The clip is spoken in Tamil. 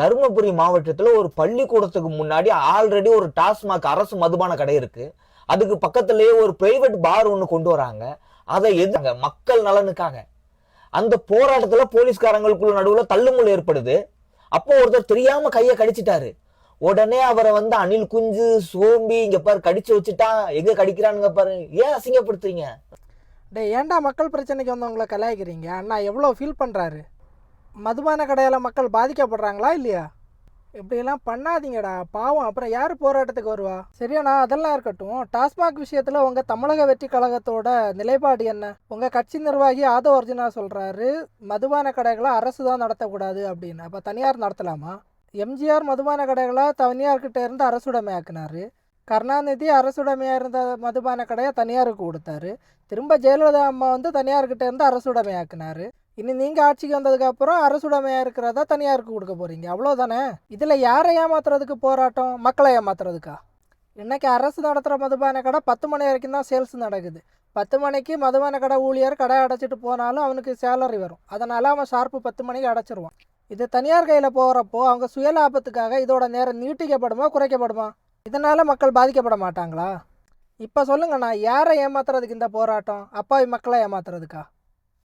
தருமபுரி மாவட்டத்தில் ஒரு பள்ளிக்கூடத்துக்கு முன்னாடி ஆல்ரெடி ஒரு டாஸ்மாக் அரசு மதுபான கடை இருக்கு. அதுக்கு பக்கத்துலேயே ஒரு பிரைவேட் பார் ஒன்று கொண்டு வராங்க. அதை எதிர்ங்க மக்கள் நலனுக்காக. அந்த போராட்டத்தில் போலீஸ்காரங்களுக்குள்ள நடுவில் தள்ளுமுள் ஏற்படுது. அப்போ ஒருத்தர் தெரியாம கையை கடிச்சிட்டாரு. உடனே அவரை வந்து அணில் குஞ்சு சோம்பி இங்க பாரு கடிச்சு வச்சுட்டா எங்க கடிக்கிறானுங்க பாரு ஏன் அசிங்கப்படுத்துறீங்க? டேய் ஏன்டா மக்கள் பிரச்சனைக்கு வந்தவங்களை கலாய்க்கிறீங்க? அண்ணா எவ்வளோ ஃபீல் பண்ணுறாரு மதுபான கடையில் மக்கள் பாதிக்கப்படுறாங்களா இல்லையா? இப்படியெல்லாம் பண்ணாதீங்கடா. பாவம். அப்புறம் யார் போராட்டத்துக்கு வருவா? சரியாண்ணா அதெல்லாம் இருக்கட்டும். டாஸ்மாக் விஷயத்தில் உங்கள் தமிழக வெற்றி கழகத்தோட நிலைப்பாடு என்ன? உங்கள் கட்சி நிர்வாகி ஆதோ அர்ஜுனா சொல்கிறாரு மதுபான கடைகளை அரசு தான் நடத்தக்கூடாது அப்படின்னு. அப்போ தனியார் நடத்தலாமா? எம்ஜிஆர் மதுபான கடைகளை தனியார்கிட்ட இருந்து அரசுடைமையாக்குனாரு கருணாநிதி அரசுடைமையாக இருந்த மதுபான கடையை தனியாருக்கு கொடுத்தாரு. திரும்ப ஜெயலலிதா அம்மா வந்து தனியார்கிட்ட இருந்து அரசுடைமையாக்குனாரு இனி நீங்கள் ஆட்சிக்கு வந்ததுக்கப்புறம் அரசுடைமையாக இருக்கிறதா தனியாருக்கு கொடுக்க போகிறீங்க அவ்வளோதானே இதில் யாரை ஏமாத்துறதுக்கு போராட்டம்? மக்களை ஏமாத்துறதுக்கா? இன்றைக்கி அரசு நடத்துகிற மதுபான கடை பத்து மணி வரைக்கும் தான் சேல்ஸ் நடக்குது. பத்து மணிக்கு மதுபான கடை ஊழியர் கடை அடைச்சிட்டு போனாலும் அவனுக்கு சேலரி வரும். அதனால் அவன் ஷார்ப்பு பத்து மணிக்கு அடைச்சிருவான். இது தனியார் கையில் போகிறப்போ அவங்க சுயலாபத்துக்காக இதோட நேரம் நீட்டிக்கப்படுமா குறைக்கப்படுமா? இதனால் மக்கள் பாதிக்கப்பட மாட்டாங்களா? இப்போ சொல்லுங்கண்ணா யாரை ஏமாத்துறதுக்கு இந்த போராட்டம்? அப்பாவி மக்களை ஏமாத்துறதுக்கா?